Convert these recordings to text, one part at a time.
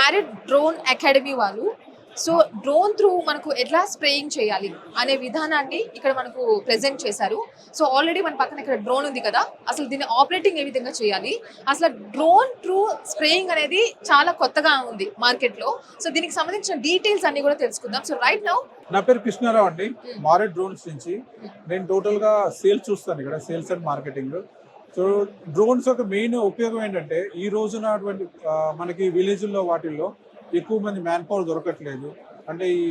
Married drone academy వాళ్ళు so drone through మనకు ఎట్లా స్ప్రేయింగ్ చేయాలి అనే విధానాన్ని ఇక్కడ మనకు ప్రెజెంట్ చేశారు. సో ఆల్రెడీ మన పక్కన ఇక్కడ డ్రోన్ ఉంది కదా. అసలు దీన్ని ఆపరేటింగ్ ఏ విధంగా చేయాలి? అసలు డ్రోన్ త్రూ స్ప్రేయింగ్ అనేది చాలా కొత్తగా ఉంది మార్కెట్లో సో దీనికి సంబంధించిన డీటెయిల్స్ అన్ని కూడా తెలుసుకుందాం. సో రైట్ నౌ నా పేరు కృష్ణారావు అండి. మారెట్ డ్రోన్స్ నుంచి. నేను టోటల్గా సేల్స్ చూస్తాను ఇక్కడ sales and marketing so drones యొక్క మెయిన్ ఉపయోగం ఏంటంటే ఈ రోజున అటువంటి మనకి విలేజ్ల్లో వాటిల్లో ఎక్కువ మంది మ్యాన్ పవర్ దొరకట్లేదు. అంటే ఈ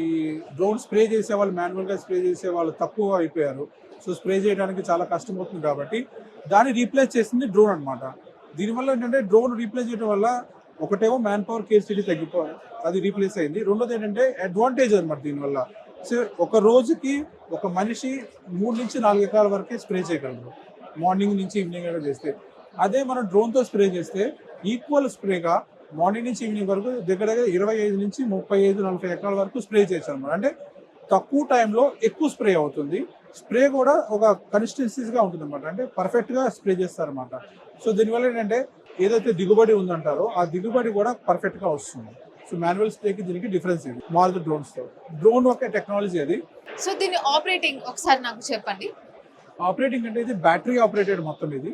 డ్రోన్ స్ప్రే చేసే వాళ్ళు మాన్యువల్గా స్ప్రే చేసే వాళ్ళు తక్కువ అయిపోయారు. సో స్ప్రే చేయడానికి చాలా కష్టం అవుతుంది కాబట్టి దాన్ని రీప్లేస్ చేసింది డ్రోన్ అనమాట దీనివల్ల ఏంటంటే డ్రోన్ రీప్లేస్ చేయడం వల్ల ఒకటేమో మ్యాన్ పవర్ కేసీడీ తగ్గిపో అది రీప్లేస్ అయింది. రెండోది ఏంటంటే అడ్వాంటేజ్ అనమాట దీనివల్ల సో ఒక రోజుకి ఒక మనిషి మూడు నుంచి నాలుగు ఎకరాల వరకే స్ప్రే చేయగలరు మార్నింగ్ నుంచి ఈవినింగ్ వరకు చేస్తే. అదే మనం డ్రోన్తో స్ప్రే చేస్తే ఈక్వల్ స్ప్రేగా మార్నింగ్ నుంచి ఈవినింగ్ వరకు దగ్గర దగ్గర ఇరవై ఐదు నుంచి ముప్పై ఐదు నలభై ఎకరాల వరకు స్ప్రే చేయొచ్చు అనమాట అంటే తక్కువ టైంలో ఎక్కువ స్ప్రే అవుతుంది. స్ప్రే కూడా ఒక కన్సిస్టెన్సీగా ఉంటుంది అనమాట అంటే పర్ఫెక్ట్గా స్ప్రే చేస్తారన్నమాట. సో దీనివల్ల ఏంటంటే ఏదైతే దిగుబడి ఉందంటారో ఆ దిగుబడి కూడా పర్ఫెక్ట్గా వస్తుంది. సో మాన్యువల్ స్ప్రేకి దీనికి డిఫరెన్స్ ఇది. మారుతి డ్రోన్స్తో. డ్రోన్ ఒక టెక్నాలజీ అది. సో దీన్ని ఆపరేటింగ్ ఒకసారి నాకు చెప్పండి. ఆపరేటింగ్ అంటే ఇది బ్యాటరీ ఆపరేటెడ్ మొత్తం ఇది.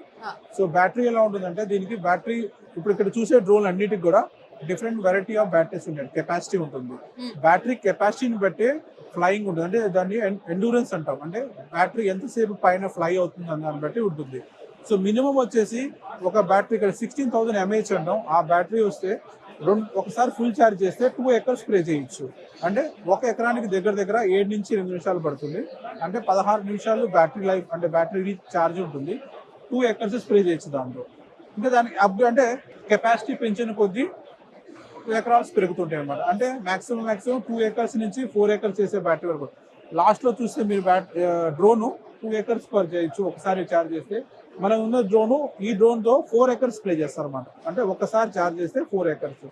సో బ్యాటరీ ఎలా ఉంటుందంటే దీనికి బ్యాటరీ ఇప్పుడు ఇక్కడ చూసే డ్రోన్ అన్నిటికి కూడా డిఫరెంట్ వెరైటీ ఆఫ్ బ్యాటరీస్ ఉంటాయి కెపాసిటీ ఉంటుంది. బ్యాటరీ కెపాసిటీని బట్టి ఫ్లయింగ్ ఉంటుంది. అంటే దాన్ని ఎండూరెన్స్ అంటాం. అంటే బ్యాటరీ ఎంతసేపు పైన ఫ్లై అవుతుంది అన్న దాన్ని బట్టి ఉంటుంది. సో మినిమం వచ్చేసి ఒక బ్యాటరీ ఇక్కడ సిక్స్టీన్ థౌసండ్ ఎంఏహెచ్ అంటాం. ఆ బ్యాటరీ వస్తే రెండు ఒకసారి ఫుల్ ఛార్జ్ చేస్తే టూ ఎకర్స్ స్ప్రే చేయొచ్చు. అంటే ఒక ఎకరానికి దగ్గర దగ్గర ఏడు నుంచి ఎనిమిది నిమిషాలు పడుతుంది. అంటే పదహారు నిమిషాలు బ్యాటరీ లైఫ్ అంటే బ్యాటరీ ఛార్జ్ ఉంటుంది. టూ ఎకర్స్ స్ప్రే చేయొచ్చు దాంట్లో. ఇంకా దానికి అప్ అంటే కెపాసిటీ పెంచిన కొద్దీ టూ ఎకరాల్స్ పెరుగుతుంటాయి అనమాట అంటే మాక్సిమం మాక్సిమం టూ ఎకర్స్ నుంచి ఫోర్ ఎకర్స్ చేసే బ్యాటరీ వరకు. లాస్ట్లో చూస్తే మీరు bat drone two acres per చేయొచ్చు. ఒకసారి ఛార్జ్ చేస్తే మనం ఉన్న డ్రోన్ ఈ డ్రోన్తో ఫోర్ ఎకర్స్ ప్లే చేస్తారు అనమాట అంటే ఒకసారి ఛార్జ్ చేస్తే ఫోర్ ఎకర్స్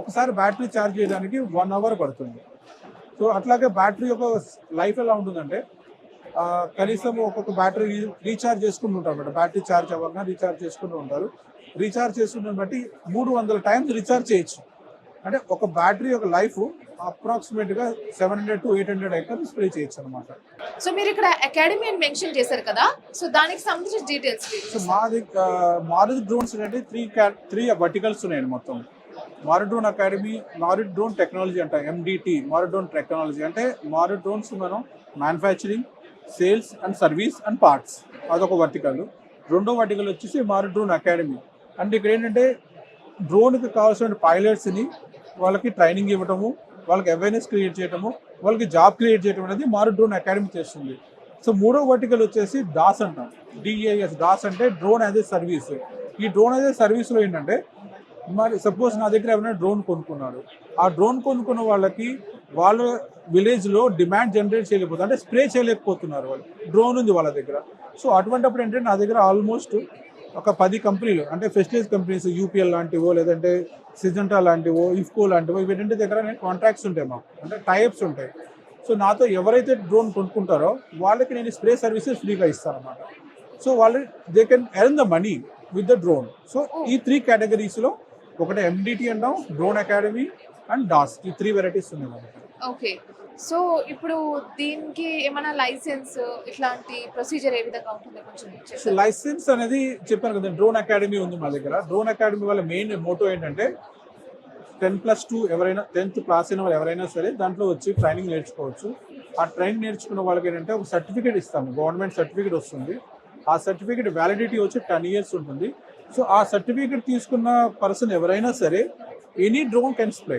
ఒకసారి బ్యాటరీ ఛార్జ్ చేయడానికి వన్ అవర్ పడుతుంది. సో అట్లాగే బ్యాటరీ యొక్క లైఫ్ ఎలా ఉంటుందంటే కనీసం ఒక్కొక్క బ్యాటరీ రీఛార్జ్ చేసుకుంటూ ఉంటారు అనమాట బ్యాటరీ ఛార్జ్ అవ్వగా రీఛార్జ్ చేసుకుంటూ ఉంటారు. రీఛార్జ్ చేసుకుంటే బట్టి మూడు వందల టైమ్స్ రీఛార్జ్ చేయొచ్చు. అంటే ఒక బ్యాటరీ యొక్క లైఫ్ అప్రాక్సిమేట్గా seven hundred to eight hundred acre spray చేయొచ్చు అనమాట సో మీరు ఇక్కడ అకాడమీ అని మెన్షన్ చేశారు కదా సో దానికి సంబంధించిన డీటెయిల్స్ సో మాది మారుతి డ్రోన్స్ అంటే త్రీ త్రీ వర్టికల్స్ ఉన్నాయండి మొత్తం. Marut drone academy Marut drone technology అంట ఎండిటి మారు డ్రోన్ టెక్నాలజీ అంటే మారు డ్రోన్స్ మనం manufacturing sales and service and parts అదొక వర్టికల్ రెండో వర్టికల్ వచ్చేసి మారు డ్రోన్ అకాడమీ. అంటే ఇక్కడ ఏంటంటే డ్రోన్కి కావాల్సిన పైలట్స్ని వాళ్ళకి ట్రైనింగ్ ఇవ్వటము వాళ్ళకి అవేర్నెస్ క్రియేట్ చేయటము వాళ్ళకి జాబ్ క్రియేట్ చేయడం అనేది మారు డ్రోన్ అకాడమీ చేస్తుంది. సో మూడో వర్టికల్ వచ్చేసి దాస్ అంటాం డిఏఎస్ డాస్ అంటే డ్రోన్ యాజ్ ఏ సర్వీస్. ఈ డ్రోన్ యాజ్ ఏ సర్వీస్లో ఏంటంటే మరి సపోజ్ నా దగ్గర ఎవరైనా డ్రోన్ కొనుక్కున్నాడు. ఆ డ్రోన్ కొనుక్కున్న వాళ్ళకి వాళ్ళ విలేజ్లో డిమాండ్ జనరేట్ చేయలేకపోతే అంటే స్ప్రే చేయలేకపోతున్నారు వాళ్ళు. డ్రోన్ ఉంది వాళ్ళ దగ్గర. సో అటువంటిప్పుడు ఏంటంటే నా దగ్గర ఆల్మోస్ట్ ఒక పది కంపెనీలు అంటే ఫెస్టిలేజ్ కంపెనీస్ యూపీఎల్ లాంటివో లేదంటే సిజంటా లాంటివో ఇఫ్కో లాంటివో వీటంటి దగ్గర నేను కాంట్రాక్ట్స్ ఉంటాయి మాకు. అంటే టైప్స్ ఉంటాయి. సో నాతో ఎవరైతే డ్రోన్ కొనుక్కుంటారో వాళ్ళకి నేను స్ప్రే సర్వీసెస్ ఫ్రీగా ఇస్తానమాట సో వాళ్ళు they can earn the money with the drone so ఈ త్రీ కేటగిరీస్లో ఒకటి ఎండిటి అంటాం డ్రోన్ అకాడమీ అండ్ డాస్ ఈ త్రీ వెరైటీస్ ఉన్నాయి మనకి ఓకే సో ఇప్పుడు దీనికి ఏమైనా లైసెన్స్ ఇట్లాంటి ప్రొసీజర్ ఏ విధంగా ఉంటుంది కొంచెం సో లైసెన్స్ అనేది చెప్పాను కదా డ్రోన్ అకాడమీ ఉంది మా దగ్గర. డ్రోన్ అకాడమీ వాళ్ళ మెయిన్ మోటో ఏంటంటే టెన్ ప్లస్ టూ ఎవరైనా టెన్త్ క్లాస్ అయిన వాళ్ళు ఎవరైనా సరే దాంట్లో వచ్చి ట్రైనింగ్ నేర్చుకోవచ్చు. ఆ ట్రైనింగ్ నేర్చుకున్న వాళ్ళకి ఏంటంటే ఒక సర్టిఫికేట్ ఇస్తాము గవర్నమెంట్ సర్టిఫికేట్ వస్తుంది. ఆ సర్టిఫికేట్ వ్యాలిడిటీ వచ్చి టెన్ ఇయర్స్ ఉంటుంది. సో ఆ సర్టిఫికేట్ తీసుకున్న పర్సన్ ఎవరైనా సరే ఎనీ డ్రోన్ కెన్ స్ప్రే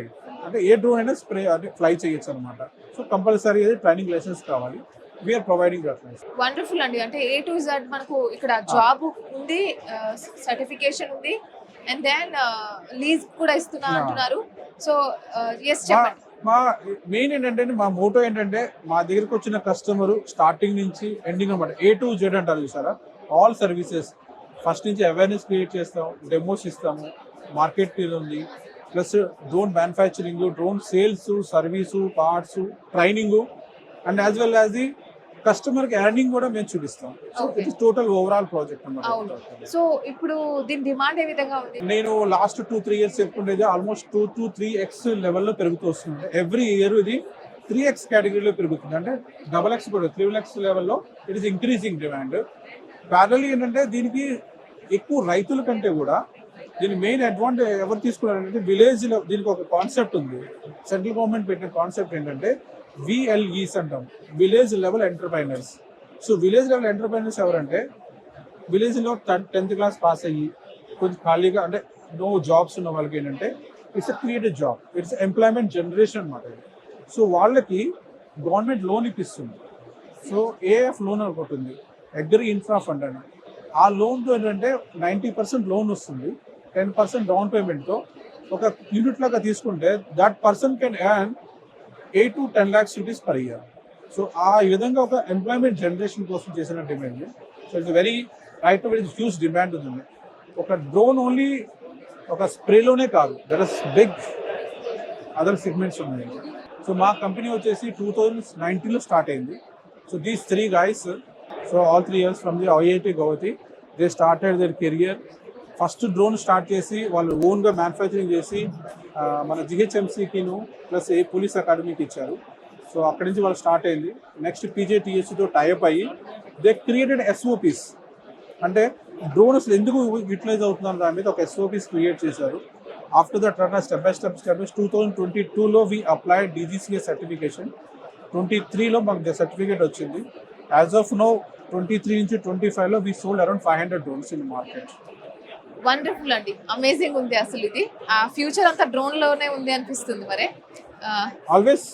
అంటే ఏ డ్రోన్ అయినా స్ప్రే అంటే ఫ్లై చేయొచ్చు అనమాట సో కంపల్సరీ అది ట్రైనింగ్ లైసెన్స్ కావాలి. వీఆర్ ప్రొవైడింగ్ వండర్ఫుల్ అండి. అంటే ఏ టు జెడ్ మనకు ఇక్కడ జాబ్ ఉంది సర్టిఫికేషన్ ఉంది అండ్ దెన్ లీజ్ కూడా ఇస్తున్నా. అంటున్నారు. సో ఎస్ మా చెప్పండి. మా మెయిన్ ఏంటంటే మా మోటో ఏంటంటే మా దగ్గరకు వచ్చిన కస్టమర్ స్టార్టింగ్ నుంచి ఎండింగ్ అనమాట ఏ టు జెడ్ అంటారు చూసారా? ఆల్ సర్వీసెస్ ఫస్ట్ నుంచి అవేర్నెస్ క్రియేట్ చేస్తాం డెమోస్ ఇస్తాము మార్కెట్ ఉంది plus drone manufacturing drone sales service parts training and as well as the కస్టమర్కి ఎర్నింగ్ కూడా మేము చూపిస్తాం. టోటల్ ఓవరాల్ ప్రాజెక్ట్ అన్నమాట. సో ఇప్పుడు దీని డిమాండ్ ఏ విధంగా ఉంది? నేను last two three years చెప్పుకుండేది almost two to three X లెవెల్లో పెరుగుతూ వస్తుంది. ఎవ్రీ ఇయర్ ఇది త్రీ ఎక్స్ కేటగిరీలో పెరుగుతుంది. అంటే డబల్ ఎక్స్ కూడా త్రీ ఎక్స్ లెవెల్లో it is increasing demand parallel ఏంటంటే దీనికి ఎక్కువ రైతుల కంటే కూడా దీని మెయిన్ అడ్వాంటేజ్ ఎవరు తీసుకున్నారంటే విలేజ్లో దీనికి ఒక కాన్సెప్ట్ ఉంది. సెంట్రల్ గవర్నమెంట్ పెట్టిన కాన్సెప్ట్ ఏంటంటే విఎల్ఈస్ అంటాం. Village level entrepreneurs so village level entrepreneurs ఎవరంటే విలేజ్లో టెన్త్ క్లాస్ పాస్ అయ్యి కొంచెం ఖాళీగా అంటే నో జాబ్స్ ఉన్న వాళ్ళకి ఏంటంటే it's created job it's employment generation అనమాట సో వాళ్ళకి గవర్నమెంట్ లోన్ ఇప్పిస్తుంది. సో ఏఎఫ్ లోన్ ఒకటి ఉంది. అగ్రి ఇన్ఫ్రా ఫండ్ అని ఆ లోన్తో ఏంటంటే నైంటీ పర్సెంట్ లోన్ వస్తుంది. టెన్ పర్సెంట్ డౌన్ పేమెంట్తో ఒక యూనిట్ లాగా తీసుకుంటే that person can earn eight to ten lakhs rupees per year so ఆ విధంగా ఒక ఎంప్లాయ్మెంట్ జనరేషన్ కోసం చేసిన demand so it's very right very huge demand ఉంది. ఒక డ్రోన్ ఓన్లీ ఒక స్ప్రేలోనే కాదు there is big other segments ఉన్నాయి. సో మా కంపెనీ వచ్చేసి టూ థౌజండ్ నైన్టీన్లో స్టార్ట్ అయింది. So these three guys so all three years from the IIT Guwahati they started their career first drone start చేసి వాళ్ళు ఓన్గా మ్యానుఫ్యాక్చరింగ్ చేసి మన జిహెచ్ఎంసీకిను ప్లస్ ఏ పోలీస్ అకాడమీకి ఇచ్చారు. సో అక్కడి నుంచి వాళ్ళు స్టార్ట్ అయింది. నెక్స్ట్ పీజేటీఎస్సీతో టైప్ అయ్యి దే క్రియేటెడ్ ఎస్ఓపీస్ అంటే డ్రోన్ అసలు ఎందుకు యూటిలైజ్ అవుతుందని దాని మీద ఒక ఎస్ఓపీస్ క్రియేట్ చేశారు. After that run step by step step two thousand twenty టూలో we apply DGCA certification twenty త్రీలో మాకు సర్టిఫికేట్ వచ్చింది. As of now twenty three నుంచి ట్వంటీ ఫైవ్లో we sold around five hundred drones in market wonderful అండి. Amazing ఉంది అసలు ఇది. ఆ ఫ్యూచర్ అంతా డ్రోన్లోనే ఉంది అనిపిస్తుంది మరి. Always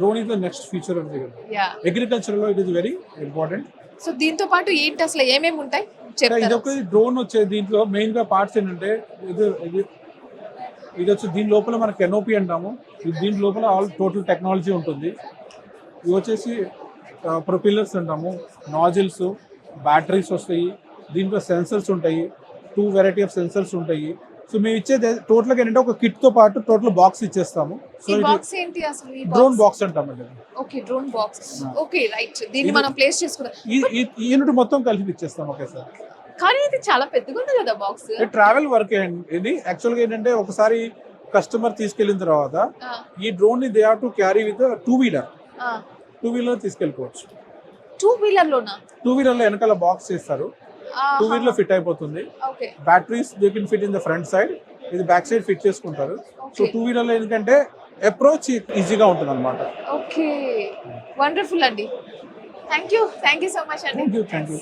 drone is the next future the yeah అగ్రికల్చర్లో it is very important so దీంతో పాటు ఏంటి అసలు ఏమేమి ఉంటాయి? ఇది ఒక డ్రోన్ వచ్చే దీంట్లో మెయిన్గా పార్ట్స్ ఏంటంటే ఇది ఇది ఇది వచ్చి దీని లోపల మనకి ఎన్ఓపి అంటాము. దీని లోపల ఆల్ టోటల్ టెక్నాలజీ ఉంటుంది. ఇవి వచ్చేసి ప్రొపిల్లర్స్ అంటాము. నాజిల్స్ బ్యాటరీస్ వస్తాయి. దీంట్లో సెన్సర్స్ ఉంటాయి. టూ వెరైటీ ఆఫ్ సెన్సర్స్ ఉంటాయి. సో మేము ఇచ్చేది టోటల్గా ఏంటంటే ఒక కిట్తో పాటు టోటల్ బాక్స్ ఇచ్చేస్తాము. సో ఈ ఇది బాక్స్ ఏంటి అసలు? ఈ డ్రోన్ బాక్స్ అంటామండి okay drone box. Okay right. దీన్ని మనం ప్లేస్ చేసుకున్నాం ఈ యూనిట్ మొత్తం కలిపి ఇచ్చేస్తాం ఒకేసారి కానీ ఇది చాలా పెద్దగా ఉంది కదా బాక్స్. ట్రావెల్ వర్క్ ఇది యాక్చువల్గా ఏంటంటే ఒకసారి కస్టమర్ తీసుకెళ్ళిన తర్వాత ఈ డ్రోన్ని they have to carry with two wheeler. Two wheeler తీసుకెళ్ళిపోవచ్చు. Two wheeler లోనా టూ వీలర్లో వెనకాల బాక్స్ చేస్తారు. టూ వీలర్లో ఫిట్ అయిపోతుంది. Batteries they can fit in the front side ఇది బ్యాక్ సైడ్ ఫిట్ చేసుకుంటారు. సో. టూ వీలర్లో ఏంటంటే అప్రోచ్ ఈజీగా ఉంటుంది అనమాట ఓకే. వండర్ఫుల్ అండి. Thank you thank you so much అండి. Thank you